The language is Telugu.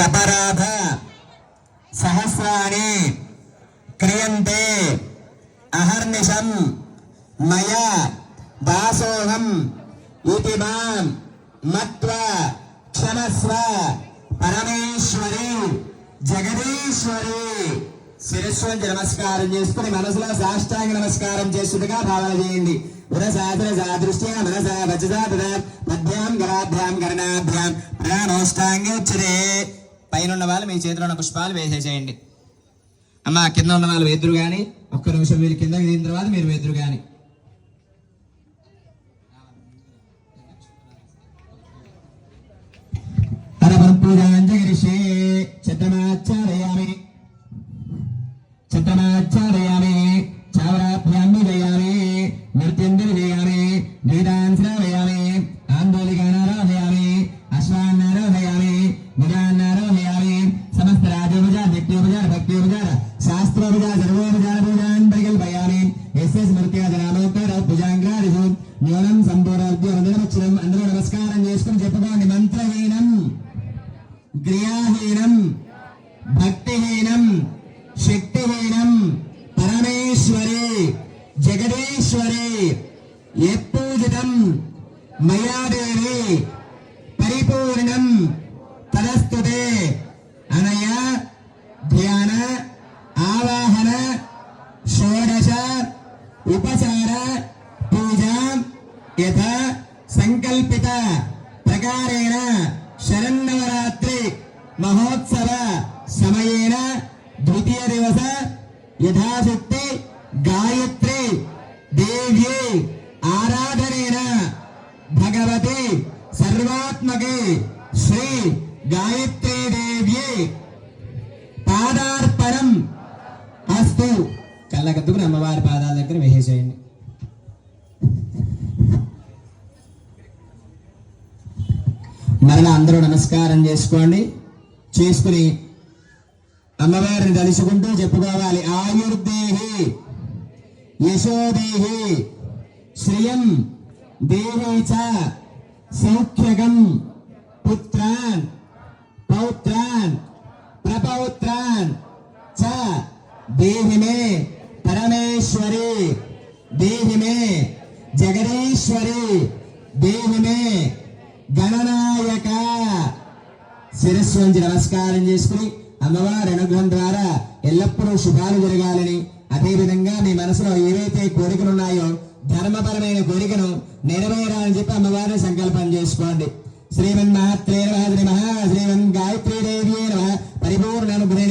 అపరాధ సహస్రాణి క్రియంతే అహర్నిశం మయ దాసోహం ఇది మాం మత్వ క్షమస్వ పరమేశ్వరి జగదీశ్వరి. శిరస్సు నమస్కారం చేసుకుని మనసులో సాష్టాంగ నమస్కారం చేస్తుండగా భావన చేయండి. ఉరసాదర సాదృశ్య మనస వచసా తదా పద్భ్యాం గరాభ్యాం కర్ణాభ్యాం ప్రాణోష్టాంగే పైన ఉన్న వాళ్ళు మీ చేతిలో ఉన్న పుష్పాలు వేసేసేయండి. అమ్మ కింద ఉన్న వాళ్ళు వేదురు కానీ ఒక్క నిమిషం మీరు కింద దిగిన తర్వాత మీరు వేదురు కానీ పూజాంజగిరిషే చట్టమాచారయామి నిత్యోపచార భక్త్యోపచార శాస్త్రోపచార సర్వోపచార పూజాన్ పరికల్పయామి ఎస్ఎస్ మృత్యాజనామోత్తర భుజాంగ్రాదిషు న్యూనం సంపూర్ణోద్యోగం అందరూ నమస్కారం చేసుకుని చెప్పుకోండి మంత్రహీనం క్రియాహీనం భక్తిహీనం శక్తిహీనం పరమేశ్వరి జగదీశ్వరి ఎప్పూజితం మయాదేవి ಸದಾಚಾರ ಪೂಜಾ ಯಥಾ ಸಂಕಲ್ಪಿತ ಪ್ರಕಾರೇಣ ಶರನ್ನವರಾತ್ರಿ ಮಹೋತ್ಸವ ಸಮಯೇನ ದ್ವಿತೀಯ ದಿವಸ ಯಥಾಶಕ್ತಿ ಗಾಯತ್ರಿ ದೇವ್ಯೆ ಆರಾಧನೇನ ಭಗವತಿ ಸರ್ವಾತ್ಮಗೆ ಶ್ರೀ ಗಾಯತ್ರಿ ದೇವ್ಯೆ ಪಾದಾರ್ಪಣಂ ಅಸ್ತು కళ్ళకద్దుకుని అమ్మవారి పాదాల దగ్గర వేసేసేయండి. మరలా అందరూ నమస్కారం చేసుకోండి. చేసుకుని అమ్మవారిని తలుచుకుంటూ చెప్పుకోవాలి. ఆయుర్దేహి యశోదేహి శ్రియం దేహి చ సౌఖ్యగం పుత్రాన్ పౌత్రాన్ ప్రపౌత్రాన్ చ దేహిమే పరమేశ్వరి దేహిమే జగదీశ్వరి దేహిమే గణనాయక. శిరస్సు నుంచి నమస్కారం చేసుకుని అమ్మవారి అనుగ్రహం ద్వారా ఎల్లప్పుడూ శుభాలు జరగాలని అదేవిధంగా మీ మనసులో ఏవైతే కోరికలు ఉన్నాయో ధర్మపరమైన కోరికను నెరవేరాలని చెప్పి అమ్మవారిని సంకల్పం చేసుకోండి. శ్రీమన్ మహాత్రే నమ మహా శ్రీమన్ గాయత్రీ దేవి నమ పరిపూర్ణ అనుగ్రహ